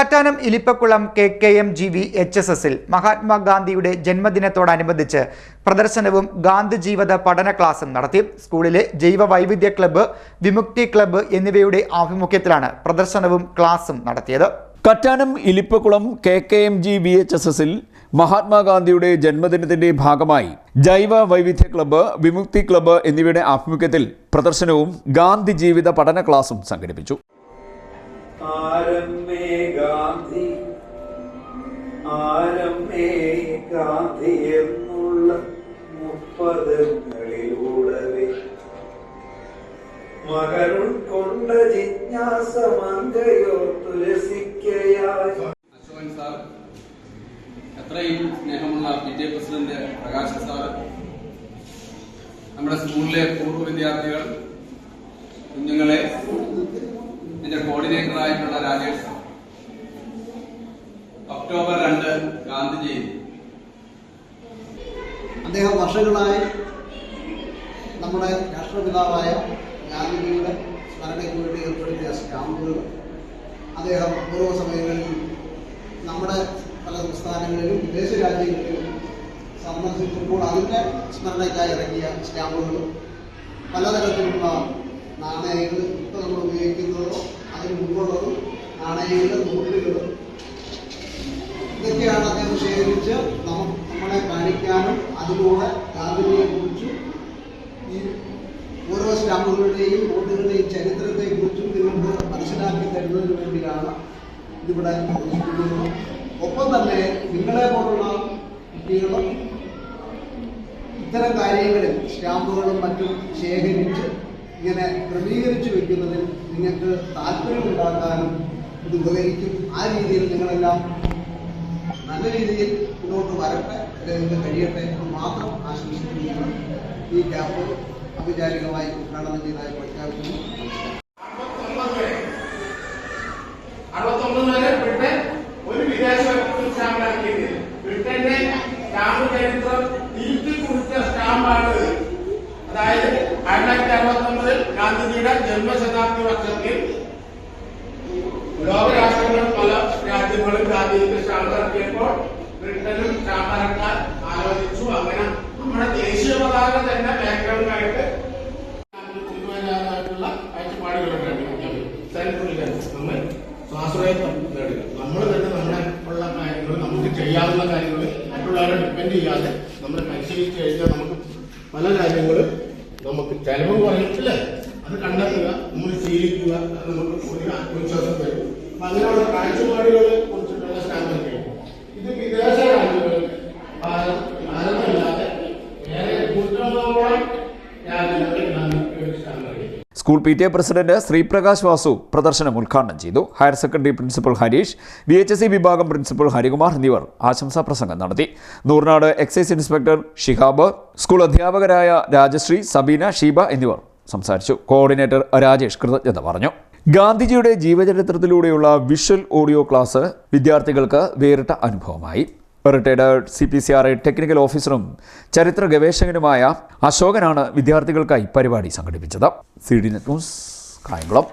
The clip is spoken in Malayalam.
Kattanam Elippakulam K K M G V H S എസിൽ മഹാത്മാഗാന്ധിയുടെ ജന്മദിനത്തോടനുബന്ധിച്ച് പ്രദർശനവും ഗാന്ധി ജീവിത പഠന ക്ലാസും നടത്തി. സ്കൂളിലെ ജൈവ വൈവിധ്യ ക്ലബ്ബ് വിമുക്തി ക്ലബ്ബ് എന്നിവയുടെ ആഭിമുഖ്യത്തിലാണ് പ്രദർശനവും ക്ലാസും നടത്തിയത്. Kattanam Elippakulam K K M G V H S എസിൽ മഹാത്മാഗാന്ധിയുടെ ജന്മദിനത്തിന്റെ ഭാഗമായി ജൈവ വൈവിധ്യ ക്ലബ്ബ് വിമുക്തി ക്ലബ്ബ് എന്നിവയുടെ ആഭിമുഖ്യത്തിൽ പ്രദർശനവും ഗാന്ധി ജീവിത പഠന ക്ലാസും സംഘടിപ്പിച്ചു. ആരമ്മേ ഗാന്ധി ആരമ്മേ ഗാന്ധി എന്നുള്ള മുപ്പതങ്ങളിലൂടവേ മകരുൾക്കൊണ്ട ജിജ്ഞാസ മങ്കയോ തുലസിക്കയായി അശോകൻ സാർ എത്രയും സ്നേഹമുള്ള എ പ്രസിഡന്റ് പ്രകാശ് സാർ നമ്മുടെ സ്കൂളിലെ പൂർവ വിദ്യാർത്ഥികൾ ഒക്ടോബർ രണ്ട് ഗാന്ധി ജയന്തി അദ്ദേഹം വർഷങ്ങളായി നമ്മുടെ രാഷ്ട്രപിതാവായ ഗാന്ധിജിയുടെ സ്മരണയ്ക്ക് വേണ്ടി ഏർപ്പെടുത്തിയ സ്റ്റാമ്പുകൾ. അദ്ദേഹം ഓരോ സമയങ്ങളിൽ നമ്മുടെ പല സംസ്ഥാനങ്ങളിലും വിദേശ രാജ്യങ്ങളിലും സന്ദർശിച്ചപ്പോൾ അതിന്റെ സ്മരണയ്ക്കായി ഇറങ്ങിയ സ്റ്റാമ്പുകളും പലതരത്തിലുള്ള നാണയങ്ങൾ ഇപ്പോൾ നമ്മൾ ഉപയോഗിക്കുന്നതോ അതിന് മുമ്പുള്ളതും നാണയങ്ങൾ നോട്ടുകളും ഇതൊക്കെയാണ് അദ്ദേഹം ശേഖരിച്ച് നമ്മളെ കാണിക്കാനും അതിലൂടെ ഗാന്ധിജിയെ കുറിച്ചും. ഈ ഓരോ സ്റ്റാമ്പുകളുടെയും നോട്ടുകളുടെയും ചരിത്രത്തെ കുറിച്ചും നിങ്ങൾക്ക് മനസ്സിലാക്കി തരുന്നതിന് വേണ്ടിയാണ് ഇതിവിടെ ഒപ്പം തന്നെ നിങ്ങളെ പോലുള്ള കുട്ടികളും ഇത്തരം കാര്യങ്ങളിൽ സ്റ്റാമ്പുകളും മറ്റും ശേഖരിച്ച് ഇങ്ങനെ ക്രമീകരിച്ചു വെക്കുന്നതിൽ നിങ്ങൾക്ക് താല്പര്യമുണ്ടാക്കാനും ഇത് ഉപകരിക്കും. ആ രീതിയിൽ നിങ്ങളെല്ലാം നല്ല രീതിയിൽ മുന്നോട്ട് വരട്ടെ അല്ലെങ്കിൽ കഴിയട്ടെ എന്ന് മാത്രം ആശംസിക്കുകയാണ് ഈ ക്യാമ്പ് ഔപചാരികമായി ഉദ്ഘാടനം ചെയ്തതായി പ്രഖ്യാപിക്കുന്നു. ഒരു അതായത് ആയിരത്തി തൊള്ളായിരത്തി അറുപത്തൊമ്പതിൽ ഗാന്ധിജിയുടെ ജന്മശതാബ്ദി വർഷത്തിൽ ലോകരാഷ്ട്രങ്ങൾ പല രാജ്യങ്ങളും സ്റ്റാമ്പ് ഇറക്കിയപ്പോൾ ബ്രിട്ടനും ഇറക്കാൻ ആലോചിച്ചു. അങ്ങനെ നമ്മുടെ ദേശീയ പതാക തന്നെ ബാക്ക്ഗ്രൗണ്ടായിട്ട് തീരുമാനമായിട്ടുള്ള കാഴ്ചപ്പാടുകളൊക്കെ നമ്മൾ സ്വാശ്രയത്വം നേടുക. നമ്മൾ തന്നെ നമ്മുടെ ഉള്ള കാര്യങ്ങൾ നമുക്ക് ചെയ്യാവുന്ന കാര്യങ്ങൾ മറ്റുള്ളവരെ ഡിപ്പെൻഡ് ചെയ്യാതെ നമ്മൾ പരിശീലിച്ച് കഴിഞ്ഞാൽ നമുക്ക് പല കാര്യങ്ങളും നമുക്ക് ചെലവ് അല്ലേ? അത് കണ്ടെത്തുക നമ്മൾ ശീലിക്കുക നമുക്ക് ഒരു ആത്മവിശ്വാസം തരും. അങ്ങനെയുള്ള കാഴ്ചപ്പാടുകളെ കുറിച്ചിട്ടുള്ള സ്റ്റാമ്പൊക്കെ ഇത് വിദേശ രാജ്യങ്ങളിൽ school P T A president Sreeprakash Vasu പ്രദർശനം ഉദ്ഘാടനം ചെയ്തു. Higher secondary principal Harish V H S E വിഭാഗം പ്രിൻസിപ്പൽ ഹരികുമാർ എന്നിവർ ആശംസാ പ്രസംഗം നടത്തി. Noornad excise inspector Shihab school അധ്യാപകരായ രാജശ്രീ സബീന ഷീബ എന്നിവർ സംസാരിച്ചു. കോർഡിനേറ്റർ രാജേഷ് കൃതജ്ഞത പറഞ്ഞു. ഗാന്ധിജിയുടെ ജീവചരിത്രത്തിലൂടെയുള്ള വിഷ്വൽ ഓഡിയോ ക്ലാസ് വിദ്യാർത്ഥികൾക്ക് വേറിട്ട അനുഭവമായി. Retired C P C R technical ഓഫീസറും ചരിത്ര ഗവേഷകനുമായ അശോകനാണ് വിദ്യാർത്ഥികൾക്കായി പരിപാടി സംഘടിപ്പിച്ചത്. C D net news Kayamkulam.